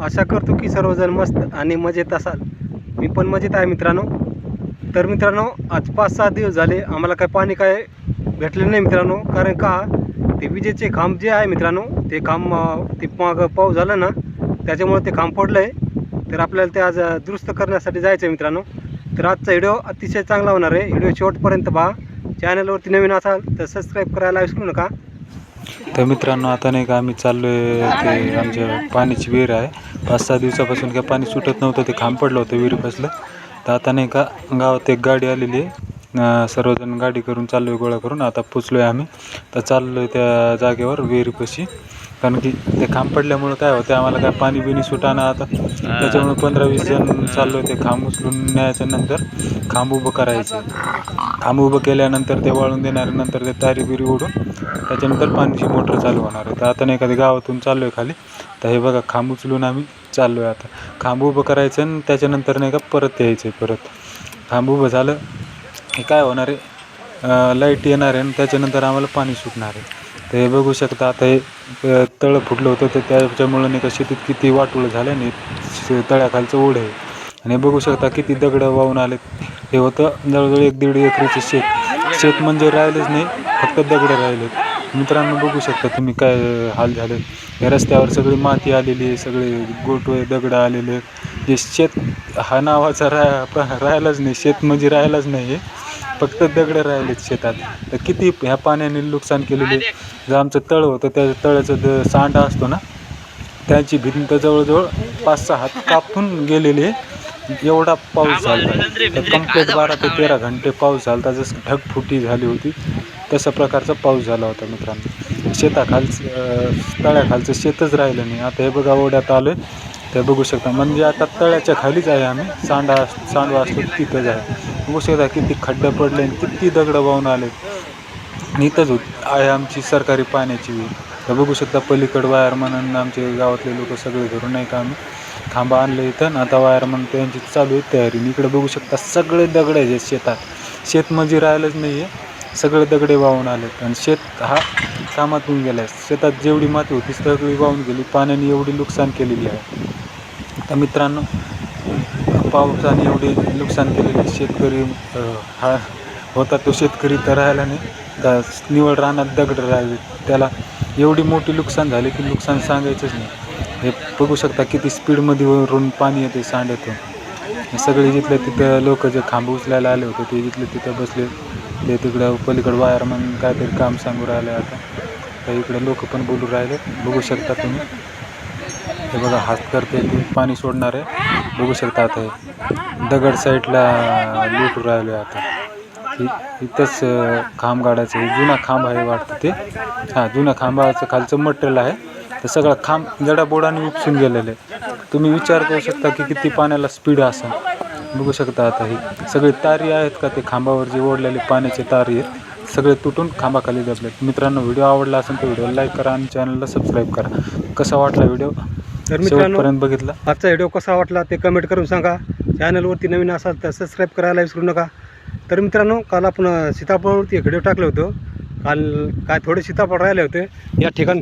आशा करतो की सर्वजण मस्त आणि मजेत असाल. मी पण मजेत आहे मित्रांनो. तर मित्रांनो आज पाच सहा दिवस झाले आम्हाला काय पाणी काय भेटले नाही मित्रांनो. कारण का ते विजेचे खांब जे आहे मित्रांनो ते खांब ते मागं पाऊस झाला ना त्याच्यामुळे ते खांब पडलं आहे तर आपल्याला ते आज दुरुस्त करण्यासाठी जायचं आहे मित्रांनो. तर आजचा व्हिडिओ अतिशय चांगला होणार आहे. व्हिडिओ शेवटपर्यंत पहा. चॅनलवरती नवीन असाल तर सबस्क्राईब करायला विसरू नका. तर मित्रांनो आता नाही का आम्ही चाललोय ते आमच्या पाण्याची विहीर आहे. पाच सहा दिवसापासून काय पाणी सुटत नव्हतं ते खांब पडलं होतं विहिरीपासलं तर आता नाही का गावात एक गाडी आलेली आहे. सर्वजण गाडी करून चाललोय गोळा करून. आता पोचलोय आम्ही. तर चाललोय त्या जागेवर विहिरीपाशी कारण की ते खांब पडल्यामुळं काय होतं आम्हाला काय पाणी बिनी सुटाना आता. त्याच्यामुळे पंधरा वीस जण चाललोय ते खांब उचलून न्यायचं नंतर खांब उभं करायचं. खांब उभं केल्यानंतर ते वाळून देणार नंतर ते तारी बिरी ओढून त्याच्यानंतर पाण्याची मोटर चालू होणार आहे. तर आता नाही एखादी गावातून चाललो आहे खाली. तर हे बघा खांब उचलून आम्ही चाललो आहे आता. खांब उभं करायचं आणि त्याच्यानंतर नाही का परत यायचं आहे परत. खांब उभं झालं हे काय होणार आहे? लाइट येणार आहे आणि त्याच्यानंतर आम्हाला पाणी सुटणार आहे. तर हे बघू शकता आता हे तळं फुटलं होतं तर त्याच्यामुळं नाही का शेतीत किती वाटोळं झालं आणि तळ्याखालचं ओढ आहे. आणि बघू शकता किती दगडं वाहून आलेत. हे होतं जवळजवळ एक दीड एकरीचं शेत. शेत म्हणजे राहिलेच नाही फक्त दगडं राहिलेत. मित्रांनो बघू शकता तुम्ही काय हाल झाले. या रस्त्यावर सगळी माती आलेली आहे सगळे गोटवे दगडं आलेले आहेत. जे शेत हा नावाचा रा राहिलाच नाही शेत म्हणजे राहिलाच नाही आहे फक्त दगडं राहिलेत शेतात. तर किती ह्या पाण्याने नुकसान केलेले जे आमचं तळ होतं त्या तळाचं द सांडा असतो ना त्याची भिंत जवळजवळ पाच सहा हात कापून गेलेली आहे. एवढा पाऊस झाला कंप्लीट बारा ते तेरा घंटे पाऊस झाला जसं ढगफुटी झाली होती तशा प्रकारचा पाऊस झाला होता मित्रांनो. शेताखालचं तळ्याखालचं शेतच राहिलं नाही. आता हे बघा ओढ्यात आलो ते बघू शकता म्हणजे आता तळ्याच्या खालीच आहे आम्ही. सांडा सांडवा असतो तिथंच आहे. बघू शकता किती खड्डे पडले आणि किती दगडं वाहून आले. इथंच होत आहे आमची सरकारी पाण्याची विहीर तर बघू शकता पलीकड वायरमन आणि आमचे गावातले लोक सगळे धरून नाही का आम्ही. खांबा आणलं इथं. आता आता वायरमन त्यांची चालू आहे तयारी. इकडे बघू शकता सगळे दगड आहे शेतात. शेत म्हणजे राहिलंच नाही आहे सगळे दगडे वाहून आलेत. आणि शेत हा कामातून गेला आहे शेतात जेवढी माती होती सगळी वाहून गेली. पाण्याने एवढी नुकसान केलेली आहे. तर मित्रांनो पावसाने एवढी नुकसान केलेली शेतकरी हा होता तो शेतकरी तर राहिला नाही. का निवड रानात दगड राहिले त्याला एवढी मोठी नुकसान झाली की नुकसान सांगायचंच नाही. हे बघू शकता किती स्पीडमध्ये वरून पाणी येते सांड्यातून हे सगळे जिथले तिथं लोक जे खांब उचलायला आले होते ते जिथले तिथं बसले ते तिकडं पलीकडं म्हणून काहीतरी काम सांगू राहिले आता. तर इकडे लोक पण बोलू राहिले. बघू शकता तुम्ही. हे बघा हात करते पाणी सोडणार आहे. बघू शकता आता हे. दगड साईडला लुटू राहिले आता. इथंच खांब गाडायचं जुना खांब आहे वाटतं ते. हां जुन्या खांबाचं खालचं मटेरियल आहे. तर सगळं खांब जडाबोडाने उपसून गेलेलं. आहे तुम्ही विचार करू शकता की किती पाण्याला स्पीड असेल बघू शकता आता हे सगळे तारी आहेत का ते खांबावर जे ओढलेले पाण्याचे तारी आहेत सगळे तुटून खांबाखाली दबलेत. मित्रांनो व्हिडिओ आवडला असेल तर व्हिडिओ लाईक करा आणि चॅनलला सबस्क्राईब करा. कसा वाटला व्हिडिओ तर मित्रांनो बघितला. आजचा व्हिडिओ कसा वाटला ते कमेंट करून सांगा. चॅनलवरती नवीन असाल तर सबस्क्राईब करायला विसरू नका. तर मित्रांनो काल आपण सीताफळावरती एक व्हिडिओ टाकलं होतं. काल काय थोडे सीताफळ राहिले होते. या ठिकाणी